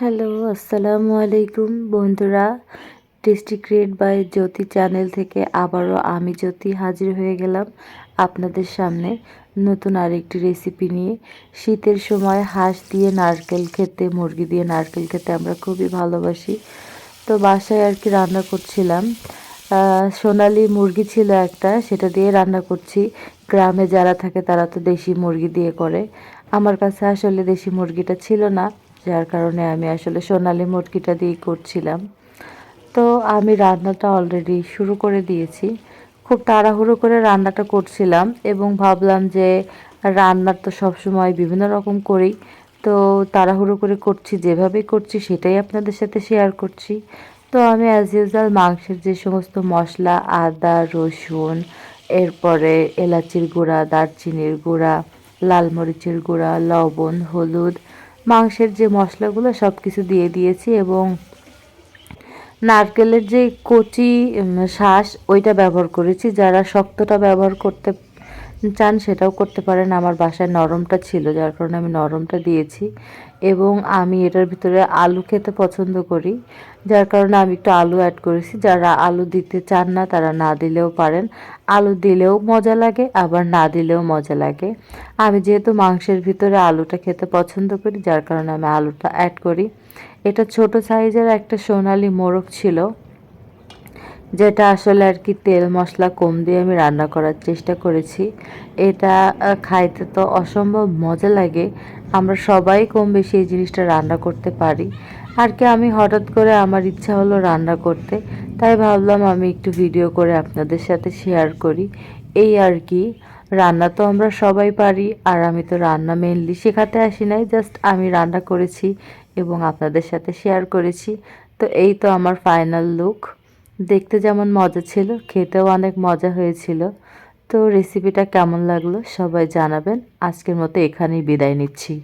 Hello, আসসালামু আলাইকুম বন্ধুরা। Tasty create by Jyoti channel থেকে আবারও আমি জ্যোতি হাজির হয়ে গেলাম আপনাদের সামনে নতুন আরেকটি রেসিপি নিয়ে। শীতের সময় হাঁস দিয়ে নারকেল খেতে, মুরগি দিয়ে নারকেল খেতে আমরা খুবই ভালোবাসি। তো বাসায় আর কি রান্না করছিলাম। সোনালি মুরগি ছিল একটা, সেটা দিয়ে রান্না করছি। গ্রামে যারা থাকে তারা তো দেশি মুরগি দিয়ে করে। আমার কাছে আসলে দেশি মুরগিটা ছিল না। যার কারণে আমি আসলে সোনালি মুরগিটা দিয়েই করছিলাম। তো আমি রান্নাটা অলরেডি শুরু করে দিয়েছি। খুব তাড়াহুড়ো করে রান্নাটা করছিলাম এবং ভাবলাম যে রান্নার তো সবসময় বিভিন্ন রকম করেই তো তাড়াহুড়ো করে করছি যেভাবে করছি সেটাই আপনাদের সাথে শেয়ার করছি। তো আমি অ্যাজ ইউজুয়াল মাংসের যে সমস্ত মশলা, আদা, রসুন, এরপরে এলাচির গুঁড়া, দারচিনির গুঁড়া, লাল মরিচের গুঁড়া, লবণ, হলুদ মাংসের যে মশলাগুলো সব কিছু দিয়ে দিয়েছি এবং নারকেলের যে কচি শাঁস, ওইটা ব্যবহার করেছি। যারা শক্তটা ব্যবহার করতে চান সেটাও করতে পারেন। আমার বাসায় নরমটা ছিল, যার কারণে আমি নরমটা দিয়েছি এবং আমি এটার ভিতরে আলু খেতে পছন্দ করি, যার কারণে আমি একটু আলু অ্যাড করেছি। যারা আলু দিতে চান না, তারা না দিলেও পারেন। আলু দিলেও মজা লাগে, আবার না দিলেও মজা লাগে। আমি যেহেতু মাংসের ভিতরে আলুটা খেতে পছন্দ করি, যার কারণে আমি আলুটা অ্যাড করি। এটা ছোট সাইজের একটা সোনালি মোরগ ছিল। যেটা আসলে আর কি তেল মশলা কম দিয়ে আমি রান্না করার চেষ্টা করেছি। এটা খাইতে তো অসম্ভব মজা লাগে। আমরা সবাই কম বেশি এই জিনিসটা রান্না করতে পারি। আর কি আমি হঠাৎ করে আমার ইচ্ছা হলো রান্না করতে, তাই ভাবলাম আমি একটু ভিডিও করে আপনাদের সাথে শেয়ার করি। এই আর কি, রান্না তো আমরা সবাই পারি, আর আমি তো রান্না মেনলি শেখাতে আসি নাই জাস্ট আমি রান্না করেছি এবং আপনাদের সাথে শেয়ার করেছি। তো এই তো আমার ফাইনাল লুক দেখতে যেমন মজা ছিল, খেতেও অনেক মজা হয়েছিল। তো রেসিপিটা কেমন লাগল সবাই জানাবেন। আজকের মতো এখানেই বিদায় নিচ্ছি।